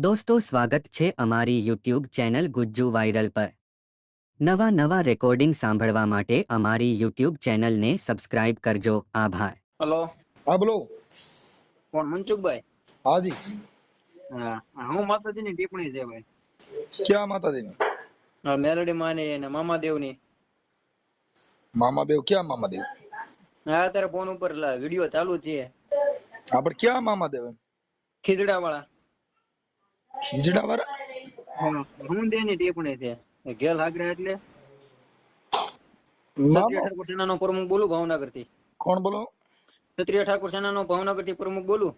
દોસ્તો સ્વાગત છે અમારી યુટ્યુબ ચેનલ ગુજ્જુ વાયરલ પર. નવા નવા રેકોર્ડિંગ સાંભળવા માટે અમારી યુટ્યુબ ચેનલને સબસ્ક્રાઇબ કરજો. આભાર. હલો. હા બોલો. કોણ? મનસુખભાઈ? હાજી હા હા, માતાજીની ટિપ્પણી છે ભાઈ. ક્યાં માતાજીની? મેલડી માની અને મામાદેવની. મામાદેવ ક્યાં મામાદેવ? હા અત્યારે ફોન ઉપર વીડિયો ચાલુ છે. આપણે ક્યાં મામાદેવ ખીજડા વાળા ખીજડા વાળા હું દેની ટીપણી છે. ગેલ હાગરા એટલે. ક્ષત્રિય ઠાકોર સેનાનો પ્રમુખ બોલું ભાવનગરથી કોણ બોલો? ક્ષત્રિય ઠાકોર સેનાનો ભાવનગરથી પ્રમુખ બોલું.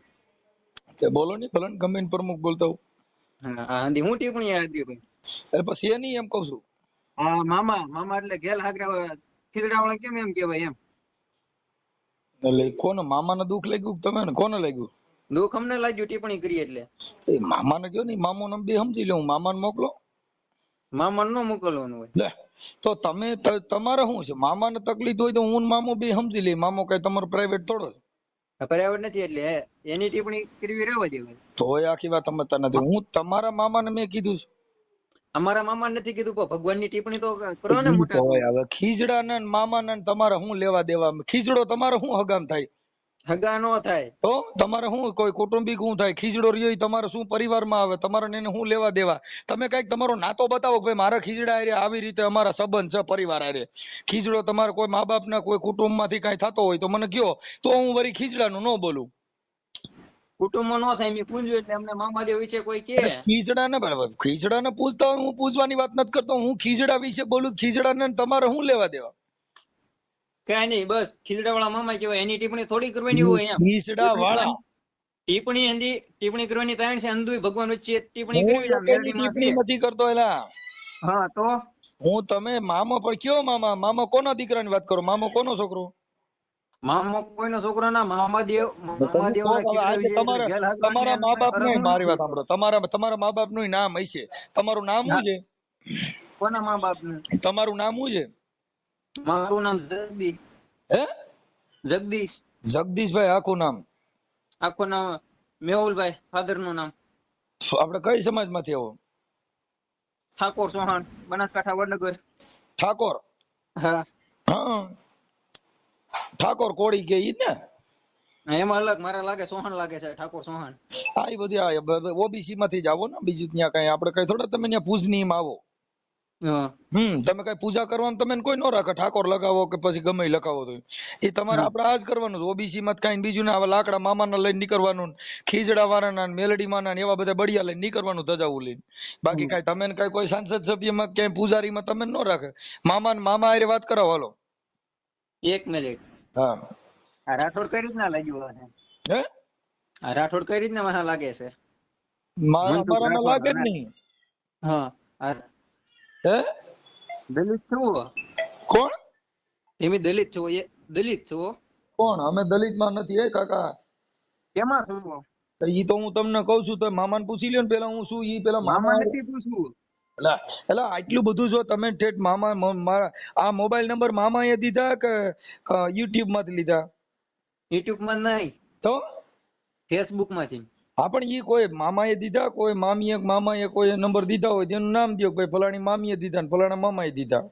તે બોલો ની ભલન ગમે પ્રમુખ બોલતા હું. હા હાંધી હું ટીપણી આપી ભાઈ એટલે પછી એ નહીં એમ કહું છું. હા મામા મામા એટલે ગેલ હાગરા ખીજડા વાળા કેમ એમ કેવાય એમ? એટલે કોને મામાને દુઃખ લાગ્યું તમે ને કોને લાગ્યું? દુઃખ અમને લાગ્યું ટિપ્પણી કરી એટલે. એ મામાને કયો મામો ને બે સમજી લઉં મામાને મોકલો. મામા નો મોકલવાનું હોય. લે તો તમે તમારે શું છે? મામાને તકલીફ હોય તો હું ને મામો બે સમજી લઈ મામો કઈ તમારો પ્રાઇવેટ થોડો છે. પર્યાવરણ નથી એટલે હે, એની ટિપ્પણી કરવી રહેવા દેવાય. એ આખી વાત સમજતા નથી. હું તમારા મામાને મેં કીધું છે. અમારા મામા નથી કીધું પણ ભગવાનની ટિપ્પણી તો કરો ને મોટા. હવે ખીજડા ને મામા ને તમારે શું લેવા દેવા? ખીજડો તમારે શું હગામ થાય? હગા નો થાય. તો તમારે શું કોઈ કુટુંબિક શું થાય? ખીજડો રહ્યો તમારે શું પરિવારમાં આવે? તમારે એને શું લેવા દેવા? તમે કંઈક તમારો નાતો બતાવો કે ભાઈ મારા ખીજડા હારે આવી રીતે અમારા સંબંધ છે પરિવાર આરે ખીજડો તમારે કોઈ મા બાપ ના કોઈ કુટુંબમાંથી કઈ થતો હોય તો મને કયો. તો હું વળી ખીજડાનું ન બોલું. કુટુંબમાં નો થાય મેં પૂંજ્યું એટલે અમને મામાદેવ વિશે કોઈ કે. ખીજડા ને બરાબર ખીજડા ને પૂછતા હું પૂછવાની વાત નથી કરતો. હું ખીજડા વિશે બોલું ખીજડા ને તમારે શું લેવા દેવા? કઈ નહીં બસ ખીજડા વાળા મામા કહેવાય. એની ટિપ્પણી થોડી કરવાની હોય એમ. ખીજડા વાળા ટિપ્પણી એની ટિપ્પણી કરવાની તાણ છે. અંધુ ભગવાન વચ્ચે ટિપ્પણી કરવી છે ટિપ્પણી નથી કરતો એલા. હા તો? હું તમે મામા પણ કયો મામા? મામો કોના દીકરાની વાત કરો? મામો કોનો છોકરો? મામો કોઈનો છોકરો ના મામા દેવ મામા દેવ તમારા તમારા મા બાપનું મારી વાત સાંભળો. તમારા તમારા મા બાપનું નામ હશે. તમારું નામ શું છે? કોના મા બાપ તમારું નામ શું છે? મારું નામ જગદીશ. હે? જગદીશ. જગદીશભાઈ આખું નામ? આખું નામ મેહુલભાઈ ફાધરનું નામ આપણે કઈ સમાજમાંથી આવો? ઠાકોર ચૌહાણ બનાસકાંઠા વડનગર. ઠાકોર? હા. હા. ઠાકોર કોળી કે ઈ ને? એમાં અલગ મારે લાગે સોહન લાગે છે ઠાકોર સોહન હા એ બધી ઓબીસી માંથી જ આવો ને બીજું ત્યાં કઈ આપણે કઈ થોડા તમે ત્યાં પૂજની માં આવો. હમ તમે કઈ પૂજા કરવાનું તમે કોઈ ન રાખે ઠાકોર લગાવો કે પછી ગમે લગાવો તો. એ તમારે આપણે આ જ કરવાનું ઓબીસી માં કઈ બીજું ના આવે લાકડા મામાના લઈને નીકળવાનું ખીજડા વાળાના મેલડી માના એવા બધા બળિયા લઈને નીકળવાનું ધજાવું લઈને. બાકી કઈ તમે કઈ કોઈ સાંસદ સભ્યમાં ક્યાંય પૂજારીમાં તમે ન રાખે. મામા ને મામા આરે વાત કરો હાલો. એક મિનિટ. હા. આ રાઠોડ કઈ રીતના લાગ્યું હે? આ રાઠોડ કઈ રીતના મહા લાગે છે? મારા લાગે જ. નહીં. હા હે દલિત છો કોણ તમે દલિત છો એ દલિત છો કોણ અમે દલિતમાં નથી હે કાકા કેમાં છો તો ઈ તો હું તમને કહું છું તો મામાને પૂછી લ્યો ને પેલા હું શું ઈ પેલા મામા મામા નથી પૂછવું એટલે એટલે આટલું બધું જો તમે ઠેઠ મામા મારા આ મોબાઈલ નંબર મામાએ દીધા કે યુટ્યુબમાંથી લીધા યુટ્યુબમાં નહીં તો ફેસબુકમાંથી હા પણ એ કોઈ મામાએ દીધા કોઈ મામીએ મામાએ કોઈ નંબર દીધા હોય તેનું નામ દો ભાઈ ફલાણી મામીએ દીધા ને ફલાણા મામાએ દીધા.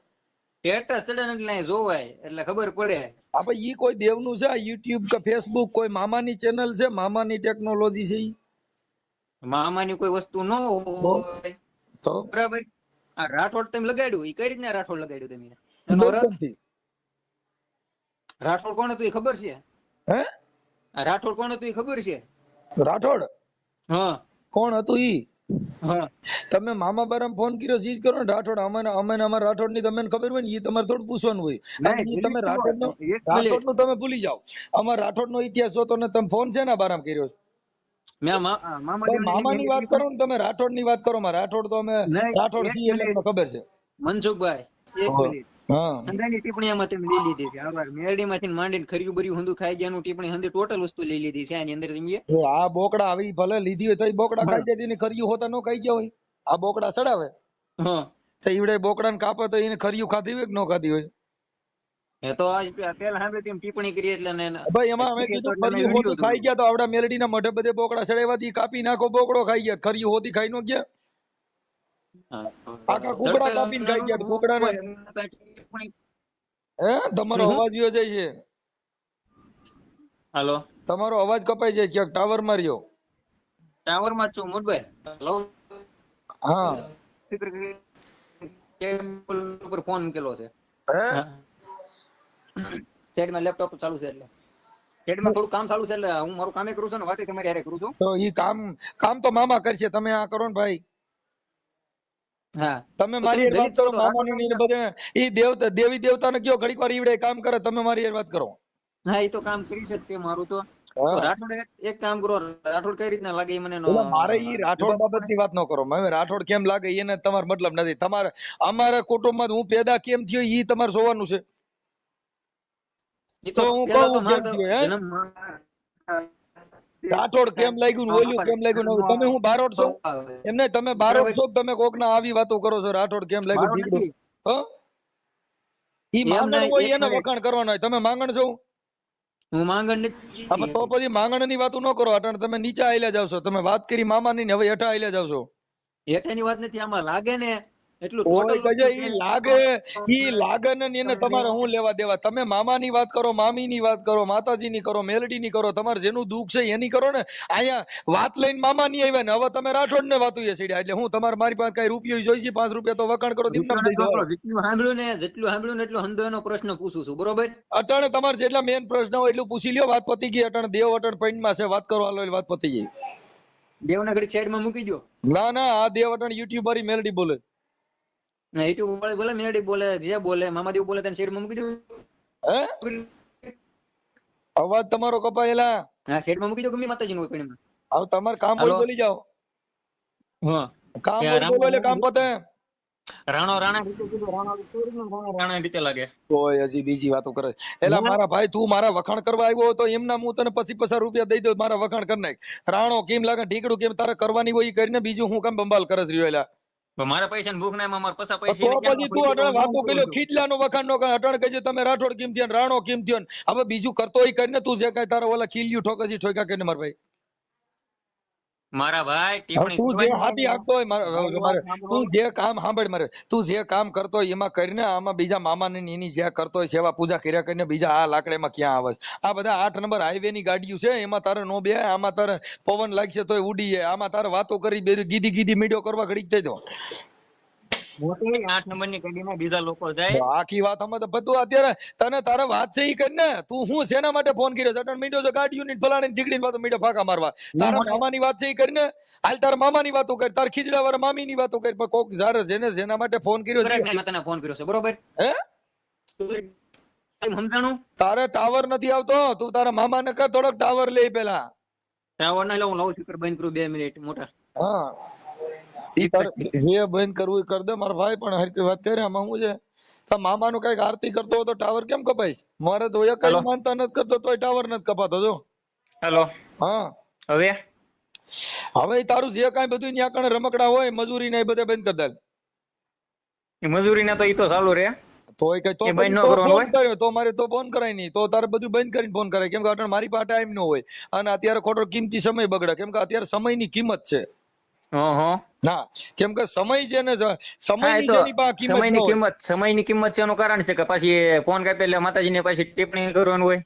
સ્ટેટસ ચડે એટલે જોવાય એટલે ખબર પડે. હા પણ ઈ કોઈ દેવનું છે યુટ્યુબ કે ફેસબુક કોઈ મામાની ચેનલ છે મામાની ટેકનોલોજી છે મામાની કોઈ વસ્તુ ન હોય. તો? બરાબર. આ રાઠોડ તમે લગાડ્યું ઈ કઈ રીતના રાઠોડ લગાડ્યું તમે? એનો અર્થ રાઠોડ કોણ હતું ખબર છે? હે? રાઠોડ કોણ હતું ખબર છે? રાઠોડ? હા. કોણ હતું ઈ? હા. તમે મામા બારામ ફોન કર્યો સીજ કરો ને રાઠોડ. અમને અમે અમાર રાઠોડની તમને ખબર હોય ને એ તમારે થોડું પૂછવાનું હોય. તમે રાઠોડ નો રાઠોડનું તમે ભૂલી જાઓ. અમારા રાઠોડ નો ઇતિહાસ જોતો ને તમે ફોન છે ને બારામ કર્યો છે? મેં મા- આ મામા ની મામાની વાત કરો ને તમે રાઠોડની વાત કરો. રાઠોડ તો અમે રાઠોડ છીએ એટલે ખબર છે. મનસુખભાઈ એક મિનિટ. હા. હંધાની ટિપ્પણી આમાં તમે લઈ લીધી છે. આભાર મેરડીમાંથી માંડીને ખર્યું બર્યું હંધું ખાઈ ગયાનું ટિપ્પણી હંધી ટોટલ વસ્તુ લઈ લીધી છે. આની અંદર તમે આ બોકડા આવી ભલે લીધી હોય તો બોકડા ખાઈ જાય એને ખરિયું હોતા નો ખાઈ ગયા હોય. આ બોકડા સડાવે. હા. તો ઈવડે બોકડા ને કાપે તો એને ખરિયું ખાધી હોય કે ન ખાધી હોય? એ તો આજ પેલા સાંભળી તેમ એમ ટિપ્પણી કરી એટલે ને ભાઈ એમાં અમે કીધું ખરીયું વીડિયો ખાઈ ગયા તો આવડા મેલડીના મઢે બધે બોકડા ચડાવ્યાથી કાપી નાખો બોકડો ખાઈ ગયા ખરીયું હોતી ખાઈ નો ગયા. આખા કુકડા કાપીને ખાઈ ગયા, કુકડાને. હે? તમારો અવાજ વયો જાય છે. હાલો. તમારો અવાજ કપાઈ જાય ક્યાંક ટાવરમાં રહ્યો. ટાવરમાં છું મોટભાઈ હેલો. હા. કેબલ ઉપર ફોન મૂકેલો છે. હે? સાઈડમાં લેપટોપ ચાલુ છે એટલે. સાઈડમાં થોડું કામ ચાલુ છે એટલે હું મારું કામે કરું છું ને વાતે તમારી હારે કરું છું. તો ઈ કામ કામ તો મામા કરશે. તમે આ કરો ને ભાઈ. તમે મારી વાત કરો મામાની ને. બધે. ઈ દેવતા દેવી દેવતાને કયો ઘડીક વાર ઈવડે કામ કરે તમે મારી વાત કરો. હા એ તો કામ કરી શકતે મારું તો. રાઠોડ એક- કામ કરો રાઠોડ કઈ રીતના લાગે એ મને મારે ઈ રાઠોડ બાબતની વાત ન કરો. રાઠોડ કેમ લાગે એને તમારો મતલબ નથી. તમારે અમારા કુટુંબમાં હું પેદા કેમ થયો ઈ તમારે જોવાનું છે. એ તો હું કહું કેમ થયો હે? રાઠોડ કેમ લાગ્યું ને ઓલું કેમ લાગ્યું? તમે હું બારોટ છો? એમને તમે બારોટ છો તમે કોકના આવી વાતો કરો છો? રાઠોડ કેમ લાગ્યું? ઠીકડું હ? ઈ માંગણ હોય એને વખાણ કરવાના હોય. તમે માંગણ છો? હું માંગણ નથી. તો પછી માંગણની વાતો ન કરો અટણ. તમે નીચે આયલા જાવ છો તમે વાત કરી મામાની ને હવે હેઠા આયલા જાવ છો હેઠાની વાત નથી આમાં લાગે ને એટલું ઓય total કજે ઈ લાગે ઈ લાગે ને એને તમારે શું લેવા દેવા? તમે મામાની વાત કરો મામીની વાત કરો માતાજીની કરો મેલડીની કરો તમારે જેનું દુઃખ છે એની કરો ને. અહીંયા વાત લઈને મામાની આવ્યા ને હવે તમે રાઠોડ ને વાતું સીડ્યા. એટલે હું તમારે મારી પાસે કઈ રૂપિયો જોઈશે પાંચ રૂપિયા તો વખાણ કરો જેટલું સાંભળ્યું ને જેટલું સાંભળ્યું ને એટલું હંધો એનો પ્રશ્ન પૂછું છું બરોબર? અટાણે તમારે જેટલા મેન પ્રશ્ન હોય એટલું પૂછી લ્યો વાત પતી ગઈ અટાણે દેવ અટાણ પૈણમાં છે વાત કરો હાલો વાત પતી ગઈ. દેવના ઘડી સાઈડમાં મૂકી દો ના ના આ દેવ અટાણ યુટ્યુબરી મેલડી બોલે. યુટ્યુબ બોલે બોલે મેડી બોલે જે બોલે મામાદેવ બોલે તને સાઈડમાં મૂકી દો હે? અવાજ તમારો કપાયેલા. હા સાઈડમાં મૂકી દો ગમે માતાજી નું પણ આવ તમાર કામ હોય બોલી જાઓ. હા. કામ હોય બોલો કામ પતે. રાણો રાણા રાણો રાણો રાણા રીતે લાગે. કોઈ હજી બીજી વાતો કરે. એલા મારા ભાઈ તું મારા વખાણ કરવા આવ્યો તો એમના હું તને પછી પચાસ રૂપિયા દઈ દઉં મારા વખાણ કરી નાખ. રાણો કેમ લાગે ઢીકડું કેમ તારે કરવાની હોય ઈ કરીને બીજું હું કામ બંબાલ કરે છે રહ્યો એલા. મારા પૈસા ભૂખ ના એમાં મારા પૈસા તો પછી તું અટાણે વાતો ખીડલાનો વખાણ નો કરે અટાણે કહેજે તમે રાઠોડ કેમ થયો રાણો કેમ થયો હવે બીજું કરતો કરીને તું જે કઈ તારા ઓલા ખીલ્યું ઠોકસી ઠોકા કરીને મારા ભાઈ? મારા ભાઈ તું જે હાથી હાંકતો હોય મારે- તું જે કામ સાંભળ મારે તું જે કામ કરતો હોય એમાં કરીને આમાં બીજા મામાને ને એની જે કરતો હોય સેવા પૂજા કર્યા કરીને બીજા આ લાકડામાં ક્યાં આવે છે? આ બધા આઠ નંબર હાઈવે ની ગાડીઓ છે એમાં તારે નો બે આમાં તારે પવન લાગશે તોય ઉડી જાય. આમાં તારે વાતો કરી ગીધી ગીધી મીડિયો કરવા ઘડીક થઈ દો મોટી આઠ નંબરની ગાડીમાં બીજા લોકો જાય. આખી વાત અમે તો બધું અત્યારે તને તારે વાત છે ઈ કરીને તું હું શેના માટે ફોન કર્યો છે? અટણ મીડિયો છે ગાડીઓ ની ફલાણી ઢીકડી વાતો મીડિયો ફાકા મારવા. તારા મામાની વાત છે ઈ કરીને હાલ તારા મામાની વાતો કર તાર ખીજડા વાળા મામીની વાતો કર પણ કોક જારે જેને જેના માટે ફોન કર્યો છે તને ફોન કર્યો છે બરોબર? હે? તારે ટાવર નથી આવતો. તું તારા મામા ને કર થોડોક ટાવર લે પેલા. ટાવર ના લઉં લાઉડ સ્પીકર બંધ કરું બે મિનિટ મોટા. હા. જે બંધ કરવું એ કર દે. મારા ભાઈ પણ હરકી વાત કરે આમાં હું છે? તારા મામાનું કંઈક આરતી કરતો હોય તો ટાવર કેમ કપાઈશ? મારે તો હાલો. માનતા નથી કરતો તોય ટાવર નથી કપાતો જો. હેલો. હા. હવે? હવે તારું જે કાંઈ બધું ન્યા કણે રમકડા હોય મજૂરી ને એ બધા બંધ કરી દે. મજૂરી ના તો ઈ તો ચાલુ રે તોય કઈ તો એ બંધ ન તો મારે તો ફોન કરાય નહીં. તો તારે બધું બંધ કરીને ફોન કરાય. કેમ કે મારી પાસે ટાઈમ ન હોય. અને અત્યારે ખોટો કિંમતી સમય બગડે. કેમ કે અત્યારે સમયની કિંમત છે. હં કેમ કે સમય છે ને સમય સમયની કિંમત સમય સમયની કિંમત છે એનું કારણ છે કે પાછી ફોન કાપે એટલે માતાજીને પાછી ટિપ્પણી કરવાનું હોય.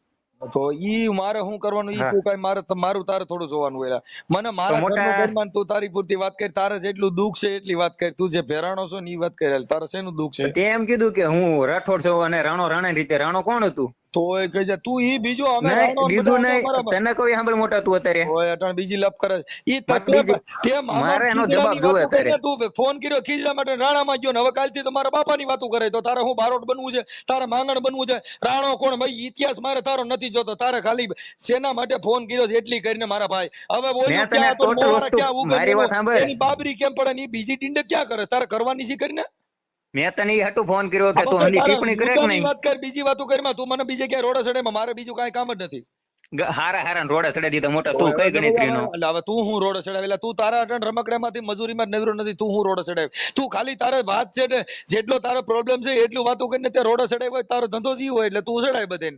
તો ઈ મારે શું કરવાનું? ઈ. તું કાંઈ મારે મારું તારે થોડું જોવાનું હોય. મને મારા મોટા- ઘરનું તું તારી પૂરતી વાત કરી તારે જેટલું દુઃખ છે એટલી વાત કરી. તું જે ભેરાણો છો ને ઈ વાત કરી. તારે શેનું દુઃખ છે? તેમ કીધું કે હું રાઠોડ છું અને રાણો રાણા રીતે રાણો કોણ હતું? તોય કહે છે તું ઈ બીજો અમે બીજું નહીં તને કોઈ સાંભળ મોટા તું અત્યારે? ઓય અટણ બીજી લપ કરે ઈ તકલીફ તે મારે એનો જવાબ જોવે અત્યારે. તું ફોન કર્યો ખીજડા માટે રાણામાં ગયો ને હવે કાલથી તો મારા બાપાની વાતો કરે તો તારે હું બારોટ બનવું છે? તારે માંગણ બનવું છે? રાણો કોણ? ભાઈ ઇતિહાસ મારે તારો નથી જોતો. તારે ખાલી સેના માટે ફોન કર્યો છે? એટલી કરીને મારા ભાઈ. હવે બોલ્યું total મોહરા વસ્તુ- મારી વાત સાંભળ. એની બાબરી કેમ પડે ને ઈ બીજી ટીંડે ક્યાં કરે? તારે કરવાની છે કરીને? મેં તને હાટુ ફોન કર્યો કે તું હની ટિપ્પણી કરે કે નહીં? વાત કર બીજી વાતો કરમાં તું મને બીજે ક્યાંય રોડે સડે મારે બીજું કાઈ કામ જ નથી. હારા હારા રોડે ચડાવી દીધા મોટા તું કઈ ગણતરી નો? એટલે હવે તું હું રોડ ચડાવેલા તું તારા અટણ રમકડામાંથી મજૂરીમાં માં નવરો નથી તું હું રોડે ચડાવે તું ખાલી તારે વાત છે ને જેટલો તારો પ્રોબ્લેમ છે એટલું વાતો કરીને તે રોડ ચડાવ્યો હોય તારો ધંધો જીવ હોય એટલે તું ચડાય બધે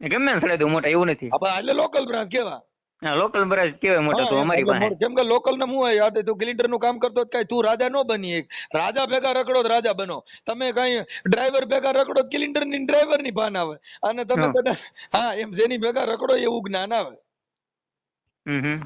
ગમે ને તું મોટા એવું નથી. આપણે એટલે લોકલ બ્રાન્ચ કેવા? લોકલ બરાજ કેવાય મોટો તો અમારી પાસે. કેમ કે લોકલ ને હું યાદ તું ક્લિન્ટરનું કામ કરતો કઈ તું રાજા નો બની એક. રાજા ભેગા રખડો રાજા બનો. તમે કઈ ડ્રાઈવર ભેગા રખડો ક્લિન્ટરની ડ્રાઈવરની ભાન આવે. અને તમે બધા હા એમ જેની ભેગા રખડો એવું જ્ઞાન આવે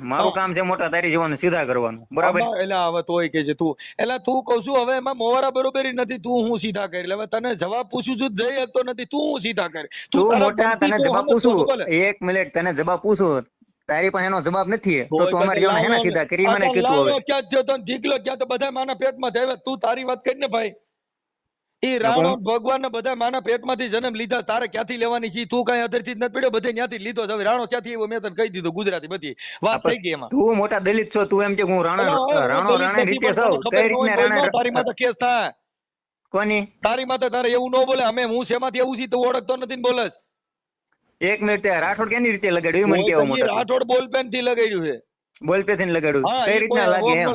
મારું કામ છે મોટા તારી જવાનું સીધા કરવાનું. બરાબર? એટલે હવે તોય કે છે તું. એટલે તું કઉ છું હવે એમાં મોવારા બરોબરી નથી તું હું સીધા કરી. હવે તને જવાબ પૂછું છું જઈ શકતો નથી તું હું સીધા કરી. તું મોટા તને જવાબ પૂછું. એક મિનિટ તને જવાબ પૂછું. તારી પાસે એનો જવાબ નથી. તો તું અમારી જેવાને હેના સીધા કરી મને કીધું હવે. ક્યાં જો તને ઢીકલો ક્યાં તો બધા માના પેટમાં થયા તું તારી વાત કરીને ભાઈ. ઈ રાવણ ભગવાન બધા માના પેટમાંથી જન્મ લીધા તારે ક્યાંથી લેવાની છે? તું કઈ અધરથી જ નથી પડ્યો બધે ત્યાંથી લીધો હવે રાણો ક્યાંથી એવો મેં તને કહી દીધું ગુજરાતી બધી. વાત થઈ ગઈ એમાં. તું મોટા દલિત છો તું એમ કે હું રાણો રાણો રાણે રીતે સૌ. કઈ રીતના તો તારી રાણા માથે કેસ થાય. કોની? તારી માથે તારે એવું ન બોલે અમે હું શેમાંથી એવું છે તું ઓળખતો નથી ને બોલે. એક મિનિટ રાઠોડ કેની રીતે લગાડ્યું એ મને કેવો મોટો? રાઠોડ બોલપેનથી લગાડ્યું છે. બોલપેનથી લગાડ્યું કઈ રીતના લાગે એમ?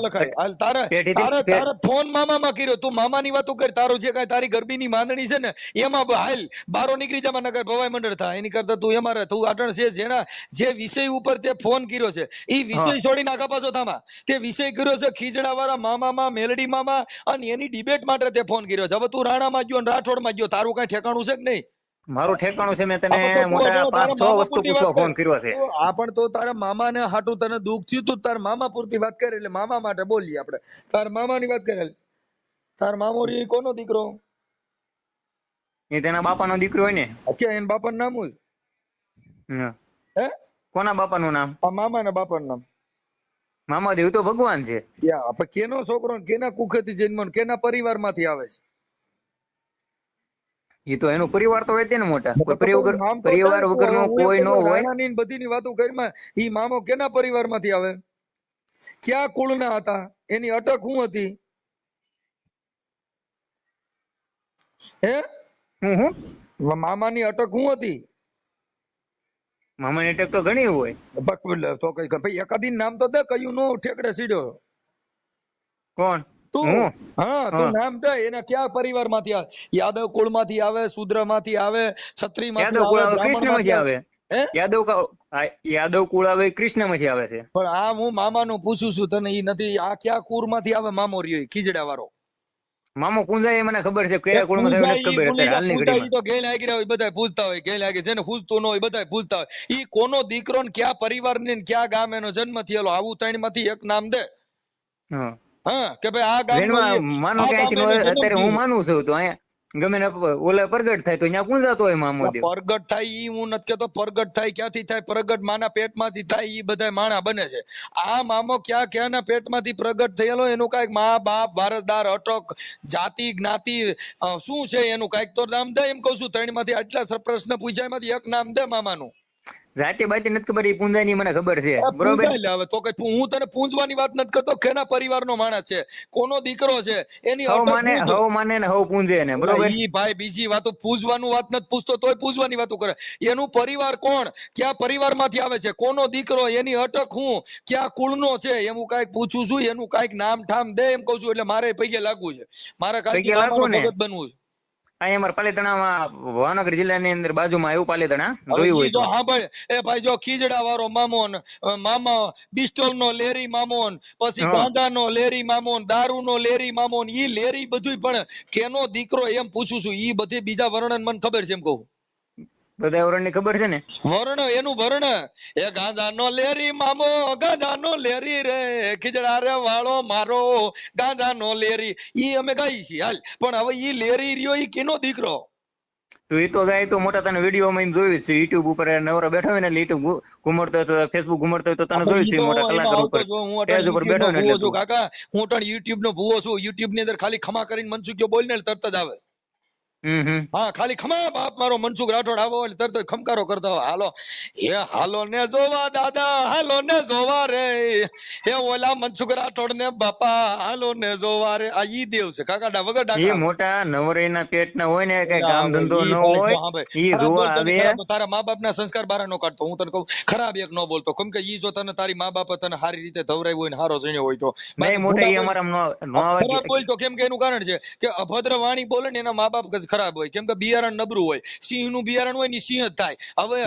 તારે તારે ફોન મામા માં કર્યો. તું મામાની વાતો કર. તારો જે કઈ તારી ગરબીની માંદણી છે ને એમાં હાલ બારો નીકળી જા નગર ભવાઈ મંડળ થા. એની કરતા તું એમાં રહે. તું આટણ છે જેના જે વિષય ઉપર તે ફોન કર્યો છે. એ વિષય છોડી નાખા પાછો થામા. તે વિષય કર્યો છે ખીજડા વાળા મામામાં મેલડી મામા અને એની ડિબેટ માટે તે ફોન કર્યો છે. હવે તું રાણા માં ગયો ને રાઠોડમાં ગયો. તારું કઈ ઠેકાણું છે કે નહીં? મારું ઠેકાણું છે મેં તને મોટા પાંચ છ મામા વસ્તુ પૂછવા ફોન કર્યો છે. આ પણ તો તારા મામાને હાટું તને દુઃખ થયું તું તારા મામા પૂરતી વાત કરે એટલે મામા માટે બોલીએ આપણે. તારા મામાની વાત કરે તાર મામો રી કોનો દીકરો? એ તેના બાપાનો દીકરો હોય ને. અત્યારે એના બાપા નામ હે? કોના બાપા નું નામ? આ બાપા નું નામ. મામા દેવ તો ભગવાન છે. યા કેનો છોકરો કેના કુખેથી જન્મ કેના પરિવારમાંથી આવે છે? એ તો એનો પરિવાર તો હોય તેને મોટા. પરિવાર વગરનો કોઈ નો હોય. બધીની વાતો કરીમાં ઈ મામો કેના પરિવારમાંથી આવે? ક્યાં કુળના હતા? એની અટક શું હતી? હે? હું હું? મામાની અટક શું હતી? મામાની અટક તો ઘણી હોય. તો કઈ ભાઈ એકાદી નામ તો દે કયું નો ઠેકડે સીડ્યો. કોણ? તું? હું? તું નામ દે એના ક્યાં પરિવારમાંથી આવે? યાદવ કુળમાંથી આવે શુદ્રમાંથી આવે ક્ષત્રિયમાંથી આવે યાદવ યાદવ કુળ આવે? કૃષ્ણમાંથી આવે છે. પણ આ હું મામાનું પૂછું છું તને ઈ નથી આ ક્યાં કુળમાંથી આવે મામો રહ્યો ખીજડા વાળો મામો કુંજા એ મને ખબર છે કયા કુળમાં નથી ખબર અત્યારે હાલની ઘડીમાં. તો ગેલ આગી હોય બધા પૂછતા હોય ગેલ આગી જેને પૂછતો ન હોય બધા પૂછતા હોય. ઈ કોનો દીકરો ને ક્યાં પરિવાર ને ને ક્યાં ગામ એનો જન્મ થયેલો આવું ત્રણમાંથી એક નામ દે. હા. હા કે ભાઈ આ ગામ માનો કે અત્યારે હું માનું છું તો અહીંયા ગમે ને ઓલા પ્રગટ થાય તો અહીંયા પૂંજાતો હોય મામો દેવ પ્રગટ થાય ઈ હું નથી કેતો પ્રગટ થાય ક્યાંથી થાય? પ્રગટ માના પેટમાંથી થાય ઈ બધા માણા બને છે. આ મામો ક્યાં ક્યાંના પેટમાંથી પ્રગટ થયેલો એનું કાંઈક મા બાપ વારસદાર અટક જાતિ જ્ઞાતિ શું છે એનું? કાંઈક તો નામ દે એમ કહું છું. ત્રણમાંથી આટલા પ્રશ્ન પૂછ્યા એમાંથી એક નામ દે મામાનું. જાતિ બાતી નથી ખબર એ પૂંજાની મને ખબર છે. બરોબર? હવે તો કઈ હું તને પૂંજવાની વાત નથી કરતો કેના પરિવારનો માણસ છે? કોનો દીકરો છે? એની હવ માને હવ માને ને હવ પૂંજે ને બરોબર? ઈ ભાઈ બીજી વાતો પૂંજવાનું વાત નથી પૂછતો તોય પૂછવાની વાતો કરે. એનું પરિવાર કોણ? ક્યાં પરિવારમાંથી આવે છે? કોનો દીકરો? એની અટક હું? ક્યાં કુળનો છે? એમ હું કાંઈક પૂછું છું એનું કંઈક નામ ઠામ દે એમ કહું છું એટલે મારે પૈકે લાગવું છે. મારે કાઈક લાગવું ને? બનવું છે. અહીંયા અમારે પાલીતાણામાં ભાવનગર જિલ્લાની અંદર બાજુમાં આવ્યું પાલીતાણા જોયું હોય તો. સાંભળ એ ભાઈ જો ખીજડા વાળો મામોન મામા બિસ્ટોલ નો લેરી મામોન પછી હા. નો લેરી મામોન દારૂ નો લેરી મામોન ઈ લેરી બધુંય પણ કેનો દીકરો એમ પૂછું છું ઈ બધી બીજા વર્ણન મને ખબર છે એમ કહું. બધા વરણની ખબર છે ને? વર્ણ એનું વરણ એ ગાંધાનો લેરી મામો ગાંધાનો લેરી રે. ખીજડા રે વાળો મારો ગાંધાનો લેરી. ઈ અમે ગાઈ છીએ હાલ. પણ હવે ઈ લેરી રહ્યો ઈ કેનો દીકરો? તો એ તો ગાય તો મોટા તને વીડિયો માં જોયું છે. યુટ્યુબ ઉપર નવરો બેઠો હોય ને યુટ્યુબ ઘુમડતો હોય ફેસબુક ઘુમડતો હોય તો તને જોયું છે મોટા કલાકાર ઉપર પેજ ઉપર બેઠો ને એટલે કાકા. હું પણ યુટ્યુબ નો ભૂવો છું. યુટ્યુબની અંદર ખાલી ખમા કરીને મનસુખ્યો બોલ ને તરત જ આવે. હા ખાલી ખમા બાપ મારો મનસુખ રાઠોડ આવો એટલે તરત ખમકારો કરતા હોય. હાલો. એ હાલો ને જોવા દાદા હાલો ને જોવા રે. એ ઓલા મનસુખ રાઠોડ ને બાપા હાલો ને જોવા રે. આ ઈ દેવ છે કાકા વગર ડાકા મોટા નવરીના પેટના હોય ને કઈ કામ ધંધો ન હોય. ઈ જોવા આવે. તારા મા બાપ ના સંસ્કાર બાર નો કાઢતો. હું તને કહું ખરાબ એક નો બોલતો. કેમ કે ઈ જો તને તારી મા બાપ તને સારી રીતે ધવરાવ્યું હોય ને હારો જણ્યો હોય તો. નહીં મોટા ઈ અમારા નો આવે બોલતો કેમ કે એનું કારણ છે કે અભદ્ર વાણી બોલે ને એના મા બાપ ખરાબ હોય. કેમ કે બિયારણ નબળું હોય. સિંહનું બિયારણ હોય ને સિંહ જ થાય. હવે.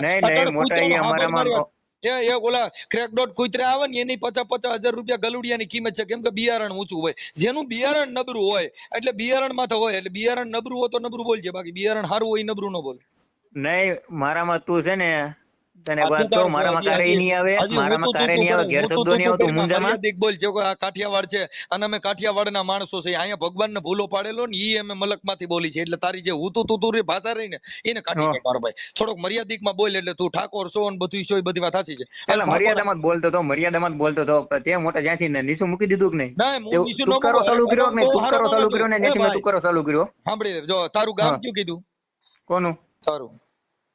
એ એ ઓલા ક્રેક ડોટ કૂતરા આવે ને એની પચાસ પચાસ હજાર રૂપિયા ગલુડિયાની કિંમત છે. કેમ કે બિયારણ ઊંચું હોય. જેનું બિયારણ નબરું હોય એટલે બિયારણમાં તો હોય. એટલે બિયારણ નબરું હોય તો નબરું બોલજે. બાકી બિયારણ સારું હોય નબરું ન બોલે. નહીં મારામાં તું છે ને તને વાત તારું મારામાં કારે નહીં આવે મારામાં કારે નહીં આવે ઘેર શબ્દો નહીં આવતું મુંજામાં? મર્યાદિક બોલ જે આ કાઠિયાવાડ છે અને અમે કાઠિયાવાડના માણસો છે અહીંયા ભગવાનને ભૂલો પાડેલો ને ઈ અમે મલકમાંથી બોલી છે એટલે તારી જે હું તું તું તું ભાષા રહી ને એને કાઢી મારો ભાઈ. થોડોક મર્યાદિકમાં બોલ એટલે તું ઠાકોર છો ને બધું છો બધી વાત સાચી છે. એટલે મર્યાદામાં જ બોલતો હતો મર્યાદામાં જ બોલતો હતો ત્યાં તે મોટા જ્યાંથી ને નીચું મૂકી દીધું કે નહીં? તે નીચું ન તુક્કારો બોલું. ચાલુ કર્યો ચાલુ કર્યો ને? એ ચાલુ કર્યો? સાંભળી જો તારું ગામ. કયું કીધું? કોનું? તારું.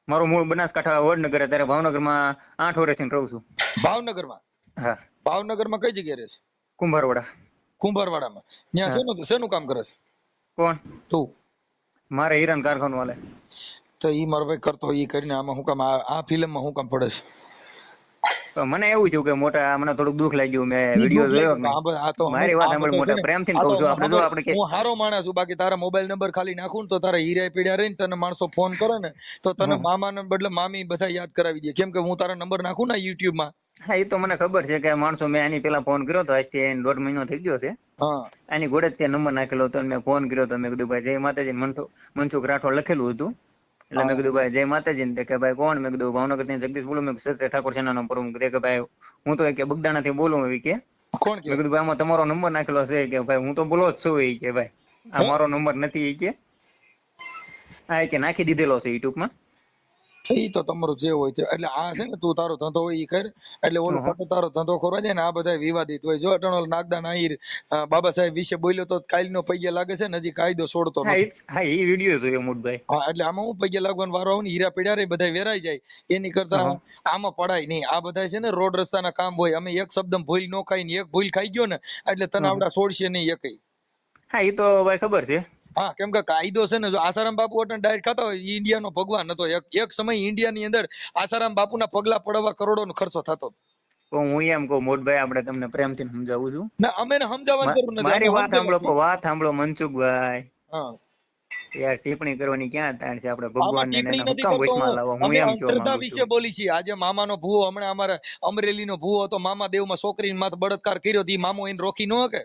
મારું મૂળ બનાસકાંઠા વડનગર અત્યારે ભાવનગરમાં આઠ વર્ષથી રહું છું. ભાવનગરમાં? હા. ભાવનગરમાં કઈ જગ્યાએ રહે છે? કુંભારવાડા. કુંભારવાડામાં. ત્યાં. શેનું શેનું કામ કરે છે? કોણ? તું. મારે હીરાન કારખાનું વાલે તો ઈ મારો ભાઈ કરતો ઈ કરીને આમાં હું કામ આ આ ફિલ્મમાં હું કામ પડે છે? તો મને એવું થયું કે મોટા મને થોડુંક દુઃખ લાગ્યું મેં વીડિયો જોયો મારી વાત સાંભળ મોટા પ્રેમથી કહું છું આપણે જો આપણે હું હારો માણસ છું બાકી તારા મોબાઈલ નંબર ખાલી નાખું ને તો તારા હીરા પીડ્યા રહીને તને માણસો ફોન કરે ને તો તને મામા મામાને બદલે મામી બધા યાદ કરાવી દે. કેમ કે હું તારા નંબર નાખું ને યુટ્યુબમાં હા એ તો મને ખબર છે કે માણસો મેં આની પેલા ફોન કર્યો તો આજથી એને દોઢ મહિનો થઈ ગયો છે. આની જ ત્યાં નંબર નાખેલો હતો મેં ફોન કર્યો તો મેં કીધું ભાઈ જય માતાજી. મનસુખ રાઠોડ લખેલું હતું. એટલે મેં કીધું ભાઈ જય માતાજી. ને કે ભાઈ કોણ? મેં કીધું ભાવનગરથી જગદીશ બોલું. મેં સત્ય ઠાકોર સેના નંબર મેં કે ભાઈ હું તો કે બગદાણા થી બોલું એવી કે. કોણ કે? કીધું ભાઈ આમાં તમારો નંબર નાખેલો છે. કે ભાઈ હું તો બોલો જ છું એ કે ભાઈ આ મારો નંબર નથી એ કે. આ કે નાખી દીધેલો છે યુટ્યુબમાં ઈ તો તમારું જે હોય તે. એટલે આ છે ને તું તારો ધંધો હોય એ કર. એટલે ઓલો. ખોટો તારો ધંધો ખોરવા જાય ને આ બધા વિવાદિત હોય. જો અટણોલ નાગદાન આહિર બાબા સાહેબ વિશે બોલ્યો તો કાલનો પૈયા લાગે છે ને હજી કાયદો છોડતો હા એ વીડિયો જોયો મોટભાઈ હા એટલે આમાં હું પૈયા લાગવાનો વારો આવે ને હીરા પીડા રે બધા વેરાઈ જાય. એની કરતા આમાં પડાય નહીં. આ બધા છે ને રોડ રસ્તાના કામ હોય. અમે એક શબ્દ ભૂલ નો ખાઈ ને એક ભૂલ ખાઈ ગયો ને એટલે તને. આવડા છોડશે નહીં એકઈ હા એ તો ભાઈ ખબર છે. હા કેમ કે કાયદો છે ને જો આસારામ બાપુ અટણ ડાયરેક્ટ ખાતા હોય ઇન્ડિયાનો ભગવાન હતો. એક એક સમય ઇન્ડિયાની અંદર આસારામ બાપુના પગલા પડવા કરોડોનો ખર્ચો થતો. તો હું એમ કહું મોટભાઈ આપણે તમને પ્રેમથી સમજાવું છું. ના અમે સમજાવવાની જરૂર નથી. મારી વાત સાંભળો. વાત સાંભળો મનસુખભાઈ. હા. યાર ટિપ્પણી કરવાની ક્યાં તાણ છે આપણે? ભગવાન ને નથી વચમાં લાવો હું એમ કહું અંધશ્રદ્ધા વિશે બોલી છીએ. આજે મામાનો ભૂવો હમણાં અમારા અમરેલીનો ભૂવો હતો. મામા દેવમાં છોકરીને માથે બળાત્કાર કર્યો તો મામો એને રોકી ન શકે.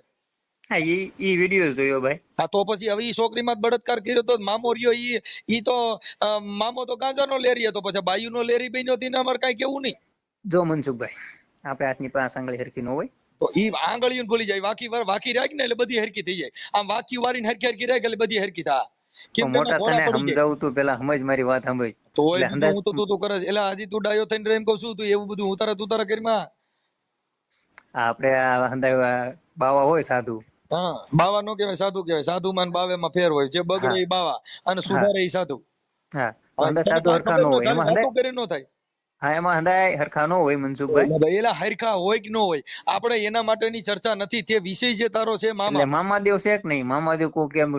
હા ઈ ઈ વીડિયો જોયો ભાઈ. હા તો પછી હવે ઈ છોકરીમાં બળાત્કાર કર્યો તો મામો રહ્યો. ઈ ઈ તો મામો તો ગાંજાનો લેરી હતો પછી બાયુનો લેરી બન્યો અમારે કાંઈ કેવું નહીં. જો મનસુખભાઈ આપણે હાથની પાસે આંગળી હરખી ન હોય. તો ઈ આંગળીયું ભૂલી જાય વાકી વાર વાકી રાખ ને એટલે બધી હરકી થઈ જાય. આમ વાકી વારીને હરકી હરકી રાખ એટલે બધી હરકી થાય. મોટા તને સમજાવું તું પેલા સમજ મારી વાત સમજ તો હું તો તું તું કરે એટલે હજી તું ડાયો થઈને એમ કહું છું તું એવું બધું ઉતારા તુતારા કરીમાં આપણે આ હંધાય બાવા હોય સાધુ. હા બાવા નો કહેવાય સાધુ કહેવાય. સાધુ માં બાવે માં ફેર હોય. જે બગડે એ બાવા. અને સુધારે એ સાધુ. હા. સાધુ કાંઈ હરખા ન હોય. એમાં કરે ન થાય. હા એમાં હંધાય હરખા નો હોય મનસુખભાઈ. એલા હરખા હોય કે નો હોય આપણે એના માટેની ચર્ચા નથી. તે વિષય જે તારો છે મામા. મામાદેવ છે કે નહીં? મામાદેવ કોક એમ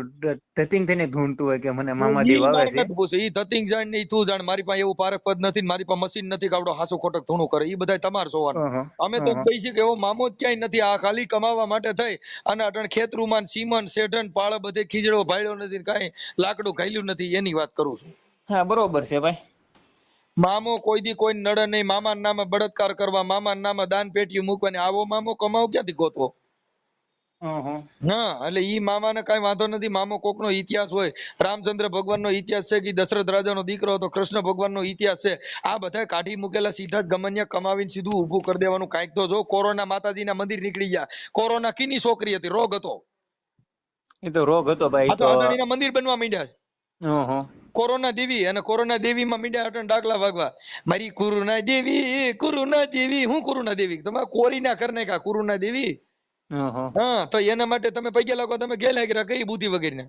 ધતિંગ થઈને ઢૂંઢતું હોય કે મને મામાદેવ આવે છે. પૂછે. ઈ ધતિંગ જાણ નહીં તું જાણ. મારી પાસે એવું પારક પદ નથી મારી પાસે મશીન નથી કાવડો હાસો ખોટક ધૂણું કરે. ઈ બધાય તમાર જોવાનું. અમે તો. કહી છે કે એવો મામો જ ક્યાંય નથી. આ ખાલી કમાવા માટે થઈ. અને અટણ ખેતરુમાં સીમન શેઠન પાળ બધે ખીજડો ભાળ્યો નથી કાંઈ લાકડું ઘાલ્યું નથી. એની વાત કરું છું. હા બરોબર છે ભાઈ. મામો કોઈ દી કોઈ નડે નહીં. મામા નામે બળાત્કાર કરવા મામા નામે દાન પેટીયું મૂકવાની. આવો મામો કમાવ ક્યાંથી ગોતવો. હા એટલે ઈ મામાને કઈ વાંધો નથી. મામો કોકનો ઇતિહાસ હોય. રામચંદ્ર ભગવાન નો ઇતિહાસ છે કે દશરથ રાજા નો દીકરો હતો. કૃષ્ણ ભગવાન નો ઇતિહાસ છે. આ બધા કાઢી મૂકેલા સીધા જ ગમન્ય કમાવીને સીધું ઉભું કરી દેવાનું. કાંઈક તો જો કોરોના માતાજી ના મંદિર નીકળી ગયા. કોરોના કીની છોકરી હતી? રોગ હતો. એ તો રોગ હતો ભાઈ મંદિર બનવા માંડ્યા છે. કોરોના દેવી અને કોરોના દેવીમાં મીંડ્યા અટણ ડાકલા વાગવા. મારી કુરુના દેવી કુરુના દેવી હું કુરુના દેવી? તમારે કોરીના કર નાખા કુરુના દેવી? હા તો એના માટે તમે પૈસા લાગો તમે ગેલા કઈ બુદ્ધિ વગેરે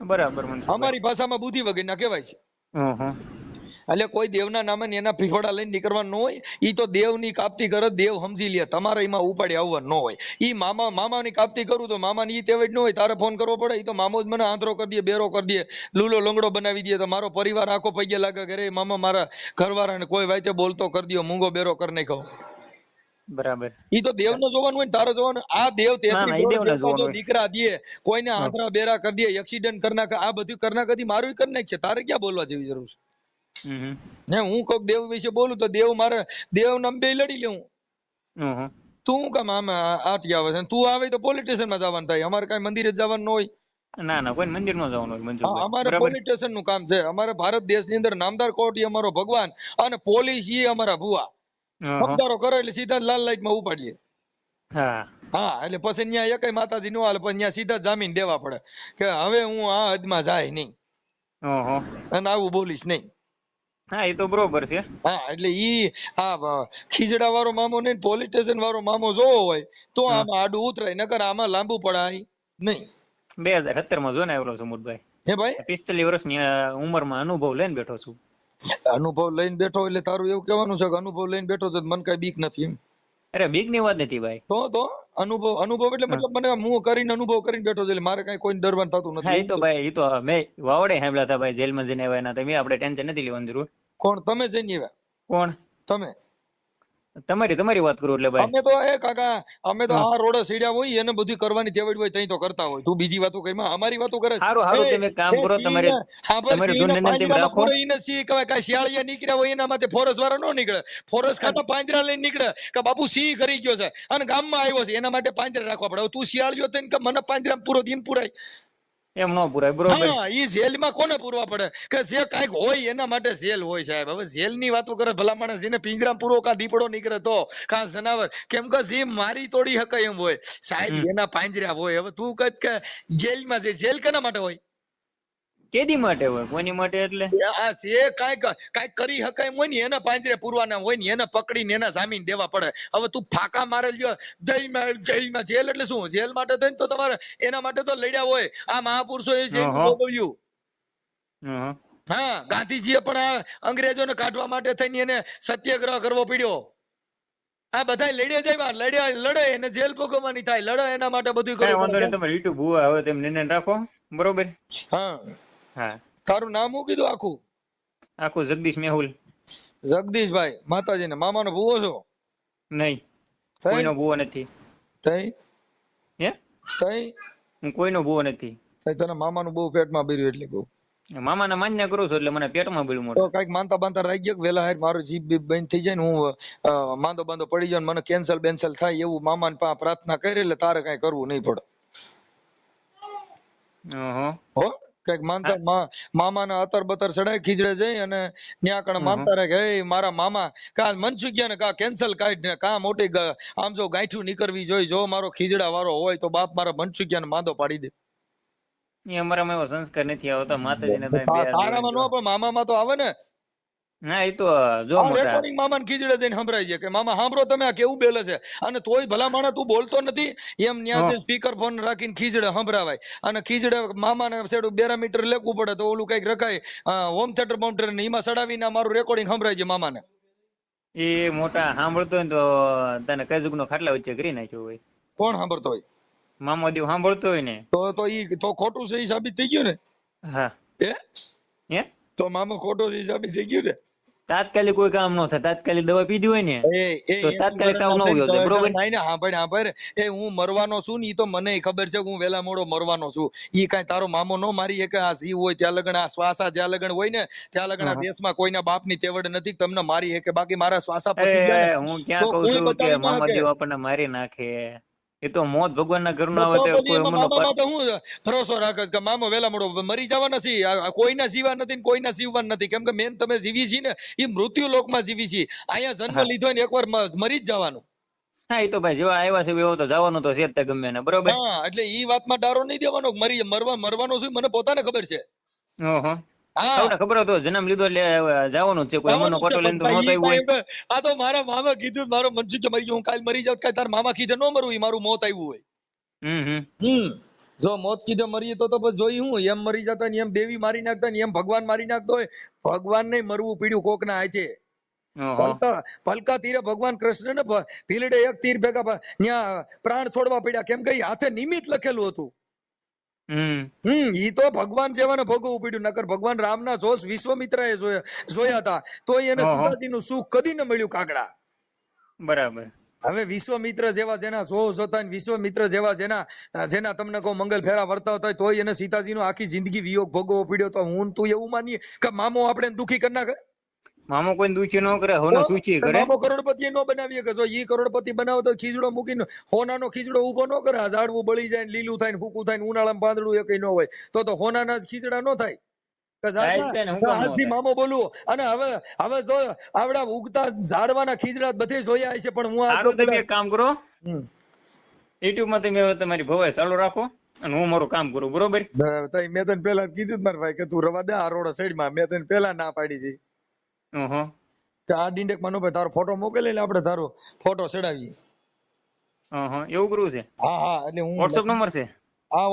બરાબર અમારી ભાષામાં બુદ્ધિ વગેરે કહેવાય છે. એટલે કોઈ દેવના નામે એના ફીફોડા લઈને નીકળવાનું ન હોય. ઈ તો દેવની કાપતી કરે, દેવ સમજી લે. તમારે એમાં ઉપાડી આવવા ન હોય. ઈ મામા, મામાની કાપતી કરું તો મામાની ઈ તેવડ ન હોય. તારે ફોન કરવો પડે, ઈ તો મામો જ મને આંતરો કરી દે, બેરો કરી દે. લૂલો લંગડો બનાવી દે તો મારો પરિવાર આખો પૈયા લાગે કે રે મામા મારા ઘરવાળાને કોઈ વાતે બોલતો કરી દયો, મૂંગો બેરો કરી નાખ્યો. બરાબર. ઈ તો દેવને જોવાનું હોય ને તારે જોવાનું. આ દેવ ના, ના, હોય. દીકરા દે કોઈને આંતરા બેરા કરી દે એક્સિડન્ટ કરી નાખે આ બધું કરી નાખે મારું કરી નાખ છે. તારે ક્યાં બોલવા જેવી જરૂર છે. ને હું કોક દેવ વિશે બોલું તો દેવ મારે દેવ નંબે લડી લેવું. તું કામ આમાં આટી આવે છે? તું આવે તો પોલીસમાં જવાનું થાય. અમારે કઈ મંદિરે જવાનું હોય. ના ના કોઈ મંદિરમાં જવાનું હોય અમારે બરાબર. નું કામ છે. અમારે ભારત દેશની અંદર નામદાર કોર્ટ અમારો ભગવાન અને પોલીસ ઈ અમારા ભુવા. ખબદારો કરે એટલે સીધા લાલ લાઈટમાં ઉપાડીએ. હા. હા એટલે પછી ન્યા એકય માતાજી નો હાલે પછી ન્યા સીધા જામીન દેવા પડે. કે હવે હું આ હદમાં જાય નહીં. અને આવું બોલીશ નહીં. હા એ તો બરોબર છે. હા એટલે ઈ આ ખીજડા વાળો મામો નહીં પોલીસ સ્ટેશન વાળો મામો જોવો હોય તો આમાં આડું ઉતરાય નકર આમાં લાંબુ પડાય નહીં. બે હજાર સત્તરમાં જો ને આવ્યો છું મુદભાઈ હે ભાઈ? પિસ્તાલીસ વર્ષની ઉંમરમાં અનુભવ લઈને બેઠો છું. અનુભવ લઈને બેઠો એટલે તારું એવું કહેવાનું છે કે અનુભવ લઈને બેઠો તો મને કઈ બીક નથી એમ. અરે બીકની વાત નથી ભાઈ. તો તો અનુભવ અનુભવ એટલે મતલબ મને હું કરીને અનુભવ કરીને બેઠો છે એટલે મારે કઈ કોઈ ડરવાનું થતું નથી એ તો ભાઈ એ તો મેં વાવડે સાંભળ્યા હતા ભાઈ જેલમાં જઈને આવ્યા ના તમે આપણે ટેન્શન નથી લેવાનું જરૂર. કોણ તમે જઈને આવ્યા? કોણ? તમે? તમારી તમારી વાત કરું એટલે ભાઈ. અમે તો એ કાકા અમે તો આ રોડે સીડ્યા હોય એને બધી કરવાની તેવડ હોય તઈ તો કરતા હોય. તું બીજી વાતો કરી અમારી વાતો કરે સારું હારું તમે કામ કરો તમારે તમારે ધૂનને તેમ રાખો. ઈને સિંહ કહેવાય કાંઈ શિયાળિયા નીકળ્યા હોય એના માટે ફોરેસ્ટ વાળા નો નીકળે. ફોરેસ્ટ ખાતા પાંજરા લઈને નીકળે કે બાપુ સિંહ કરી ગયો છે? અને ગામમાં આવ્યો છે એના માટે પાંજરા રાખવા પડે. તું શિયાળિયો થઈને કે મને પાંજરામાં પૂરો દી પુરાય પૂરાય. એમ ન પુરાય બરોબર. હા ઈ જેલમાં કોને પૂરવા પડે? કે જે કાંઈક હોય એના માટે જેલ હોય સાહેબ. હવે જેલની વાતો કરે ભલા માણસ એને પિંજરામાં પૂરો કા દીપડો નીકળે તો કા જનાવર. કેમ કે જે મારી તોડી હકાય એમ હોય. સાહેબ એના પાંજરા હોય. હવે તું કદ કે જેલમાં છે જેલ કેના માટે હોય? કેદી માટે હોય? કોની માટે એટલે? આ જે કાંઈક કાંઈક કરી હકાય હોય ને એના પાંજરે પૂરવાના હોય ને એને પકડીને એના જામીન દેવા પડે. હવે તું ફાકા મારે લ્યો જેલમાં જેલમાં જેલ એટલે શું? જેલ માટે થઈને તો તમારે એના માટે તો લડ્યા હોય. આ મહાપુરુષો એ છે હા ગાંધીજીએ પણ આ અંગ્રેજોને કાઢવા માટે થઈને એને સત્યાગ્રહ કરવો પડ્યો. આ બધા લડ્યા જાય લડ્યા લડે એને જેલ ભોગવવાની થાય. લડે એના માટે બધું કરવું વાંધો નહીં તમે તમારે યુટ્યુબ હવે તેમ નિર્ણય રાખો. બરોબર? હા. હા. તારું નામ હું કીધું આખું? આખું જગદીશ મેહુલ. જગદીશભાઈ માતાજીને. મામાનો ભૂવો છો? નહીં. કોઈનો ભૂવો નથી. તઈ? હે? તઈ? હું કોઈનો ભૂવો નથી. તઈ તને મામાનું બહુ પેટમાં બીર્યું એટલે કહું. મામાના માન્ય કરું છું એટલે મને પેટમાં તો મોટું. કંઈક માનતા બાંધતા રહી ગયો વેલા હાર મારું જીભ બીભ બંધ થઈ જાય ને હું માંદો બાંધો પડી જાય મને કેન્સલ બેન્સલ થાય એવું મામાને પા પ્રાર્થના કરી એટલે તારે કઈ કરવું નહીં પડે. ઓહો. હો? કંઈક માનતા મામાના અતર બતર ચડાય ખીજડે જઈ અને ત્યાં કણ માનતા રહે કે "એ મારા મામા કા મનસુખિયા ને કા કેન્સલ કાઢ ને કા મોટી આમ જો ગાંઠું નીકળવી જોઈએ જો મારો ખીજડા વાળો હોય તો બાપ મારા મનસુખિયા ને માંદો પાડી દે એ અમારામાં એવો સંસ્કાર નથી આવતા માતાજીને તારામાં નો. પણ મામામાં તો આવે ને ના એ તો જો રેકોર્ડિંગ મામાને ખીજડે જઈને સંભળાય છે કે મામા સાંભળો તમે આ કેવું બેલે છે? અને તોય ભલા માણસ તું બોલતો નથી એમ ન્યા સ્પીકર ફોન રાખીને ખીજડે સંભળાવાય. અને ખીજડે મામાને છેડું બેરા મીટર લેખવું પડે તો ઓલું કંઈક રખાય. હોમ થિયેટર બાઉન્ડર ને એમાં સડાવીને મારું રેકોર્ડિંગ સંભળાય છે મામાને. એ મોટા સાંભળતો હોય ને તો તને કઈ જુગનો ખાટલા વચ્ચે કરી નાખ્યો હોય. કોણ સાંભળતો હોય? મામા દેવ સાંભળતો હોય ને. તો તો ઈ તો ખોટું છે ઈ સાબિત થઈ ગયું ને? હા. એ હે? તો મામો ખોટો છે ઈ સાબિત થઈ ગયું ને? તાત્કાલિક કોઈ કામ ન થાય. તાત્કાલિક દવા પીધી હોય ને એ એ તો તાત્કાલિક તાવ ન ઉયો બરોબર? નહીં ને હાંભળ હાંભળ. એ હું મરવાનો છું ને એ તો મને ખબર છે કે હું વેલા મોડો મરવાનો છું. ઈ કાંઈ તારો મામો નો મારી એક આ જીવ હોય ત્યાં લગણ આ શ્વાસા જ્યાં લગન હોય ને ત્યાં લગન આ. દેશમાં કોઈના બાપની તેવડ નથી તમને મારી કે બાકી મારા શ્વાસા હું ક્યાં કહું છું કે મામા. દેવ આપણને મારી નાખે. એ તો મોત ભગવાનના ઘરનો આવે તો કોઈ અમરનો માટે હું ભરોસો રાખે કે મામો વેલા મોડો મરી જવા નથી. કોઈના જીવા નથી ને કોઈના જીવવા નથી. કેમ કે મેન તમે જીવી છી ને એ મૃત્યુ લોકમાં જીવી છી. અહીંયા જન્મ લીધો ને એકવાર મરી જ જવાનું. હા એ તો ભાઈ જેવા આવ્યા છે એવો તો જવાનું તો છે જ તે ગમે ને બરોબર? હા એટલે ઈ વાતમાં ડારો નહીં દેવાનો મરી મરવા મરવાનો શું મને પોતાને ખબર છે. ઓહો. સૌને ખબર હતો જન્મ લીધો એટલે જવાનું છે. કોઈ અમરનો જવાનું લઈને તો નહોતો આવ્યું આ તો મારા મામા કીધું મારો મનસુખ કે મરી ગયો હું કાલ મરી જાઉં કાલ તાર મામા કીધે ન મરવું ઈ મારું મોત આવ્યું હોય. હમ હમ. જો મોત કીધે મરીએ તો તો પછી જોઈ હું એમ મરી જતા ને એમ દેવી મારી નાખતા ને એમ ભગવાન મારી નાખતો હોય ભગવાન ને મરવું પીડ્યું કોકના હાથે. ઓહો. પલકા પલકા તીરે ભગવાન કૃષ્ણ ને ભીલડે એક તીર ભેગા ત્યાં પ્રાણ છોડવા પડ્યા. કેમ કે હાથે નિમિત્ત લખેલું હતું. હમ. ઈ તો ભગવાન જેવાને ભોગવવું પડ્યું નકર ભગવાન રામના જોશ વિશ્વમિત્રાએ જોયા જોયા હતા. તો એને. સીતાજીનું સુખ કદી ન મળ્યું કાગડા. બરાબર. હવે વિશ્વમિત્ર જેવા જેના જોશ હતા ને વિશ્વમિત્ર જેવા જેના જેના તમને કહો મંગલ ફેરા વર્તાવતા હોય તોય એને સીતાજીનો આખી જિંદગી વિયોગ ભોગવવો પડ્યો. તો હું તું એવું માનીએ કે મામો આપણે દુખી કરી નાખે? મામો કોઈ દુચી ન કરે હોનો સૂચી કરે. મામો કરોડપતિ નો બનાવીએ કે જો ઈ કરોડપતિ બનાવો તો ખીજડો મૂકીને હોનાનો ખીજડો ઊભો ન કરે. આ ઝાડવું બળી જાય ને લીલું થાય ને ફૂકું થાય ને ઉનાળામાં પાંદડું એકય ન હોય. તો તો હોનાના જ ખીજડા ન થાય? મામો બોલું અને હવે હવે જો આવડા ઉગતા ઝાડવાના ખીજડા બધે જોયા છે પણ હું આ તમે એક કામ કરો. યુટ્યુબમાં તમે તમારી ભવાઈ ચાલુ રાખો અને હું મારું કામ કરું બરોબર? મેં તને પેલા કીધું મારા ભાઈ કે તું રવા દે આ રોડ સાઈડમાં. મેં તને પેલા ના પાડી હતી. કે આ ડિંડેક માનો ભાઈ તારો ફોટો મોકલે એટલે આપણે તારો ફોટો ચડાવીએ. એવું કરવું છે? હા હા એટલે હું વોટ્સઅપ નંબર છે? હા